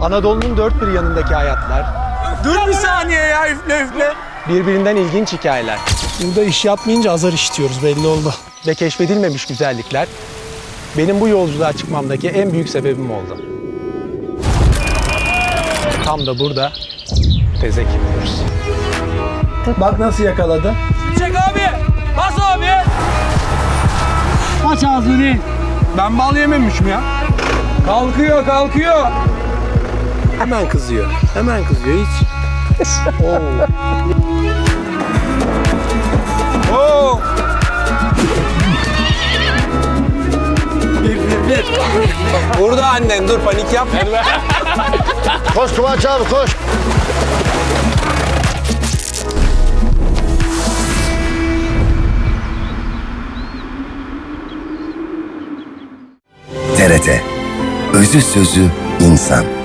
Anadolu'nun dört bir yanındaki hayatlar, Dur bir saniye ya üfle üfle. birbirinden ilginç hikayeler Burada iş yapmayınca azar işitiyoruz belli oldu. ve keşfedilmemiş güzellikler benim bu yolculuğa çıkmamdaki en büyük sebebim oldu. Tam da burada tezek yapıyoruz. Bak nasıl yakaladı. Çek abi. Bas abi. Aç ağzını. Ben bal yememişim ya. Kalkıyor kalkıyor. Hemen kızıyor. Hemen kızıyor hiç. Oo. Burada annen dur panik yapma. Koş Kıvanç abi koş. TRT Özü Sözü İnsan